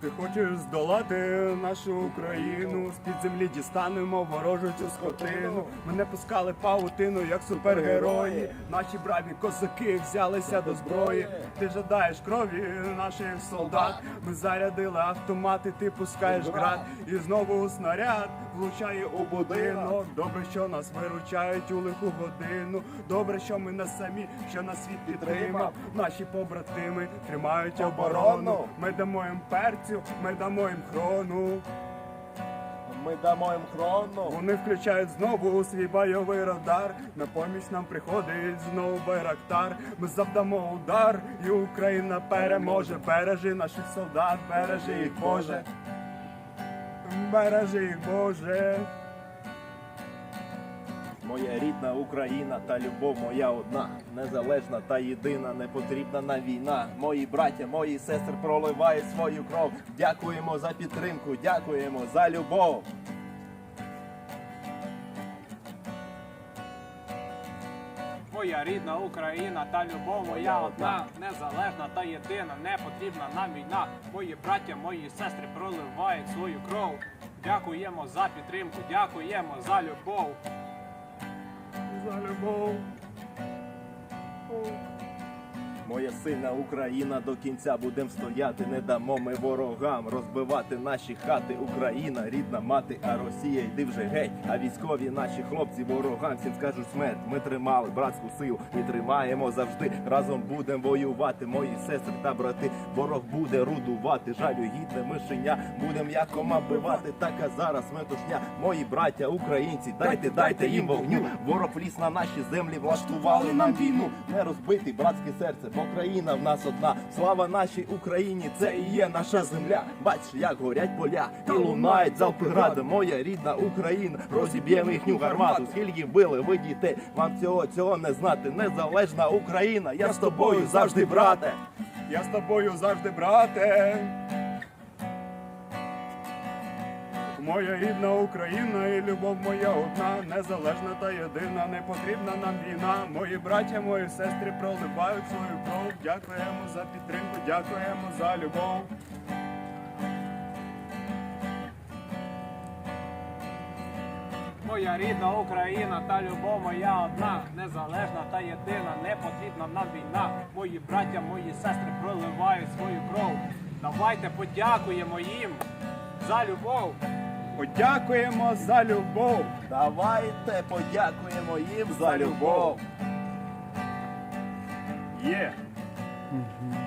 Ти хочеш здолати нашу Україну, з-під землі дістанемо ворожу цю скотину. Ми не пускали павутину, як супергерої. Наші браві козаки взялися до зброї. Ти жадаєш крові наших солдат. Ми зарядили автомати, ти пускаєш град. І знову снаряд влучає у будинок. Добре, що нас виручають у лиху годину. Добре, що ми не самі, що нас світ підтримав. Наші побратими тримають оборону. Ми дамо їм перцю, ми дамо їм хрону. Ми дамо їм хрону. Вони включають знову свій бойовий радар. На поміч нам приходить знову байрактар. Ми завдамо удар, і Україна переможе. Бережи наших солдат, бережи їх, Боже. Бережи їх, Боже. Моя рідна Україна та любов моя одна, незалежна та єдина, не потрібна на війна. Мої браття, мої сестри проливають свою кров. Дякуємо за підтримку, дякуємо за любов. Моя рідна Україна та любов моя одна, незалежна та єдина, не потрібна нам війна. Мої браття, мої сестри проливають свою кров. Дякуємо за підтримку, дякуємо за любов. За любов. Моя сильна Україна до кінця будем стояти. Не дамо ми ворогам розбивати наші хати. Україна, рідна мати, а Росія йди вже геть. А військові наші хлопці ворогам всім скажуть смерть. Ми тримали братську силу, ми тримаємо завжди. Разом будем воювати, мої сестри та брати. Ворог буде рудувати, жалю гідне мишеня. Будем якома бивати, така зараз метушня. Мої браття, українці, дайте, дайте їм вогню. Ворог вліз на наші землі, влаштували нам війну. Не розбитий братське серце, бо країна в нас одна. Слава нашій Україні, це і є наша земля. Бач, як горять поля, і лунають залпи гради. Моя рідна Україна, розіб'ємо їхню гармату. Скільки били ви дітей, вам цього цього не знати. Незалежна Україна, я з тобою завжди, брате. Я з тобою завжди, брате. Моя рідна Україна і любов моя одна, незалежна та єдина, не потрібна нам війна. Мої браття, мої сестри проливають свою кров. Дякуємо за підтримку, дякуємо за любов. Моя рідна Україна та любов моя одна, незалежна та єдина, не потрібна нам війна. Мої браття, мої сестри проливають свою кров. Давайте подякуємо їм за любов. Подякуємо за любов. Давайте подякуємо їм за любов. Є. Мгм.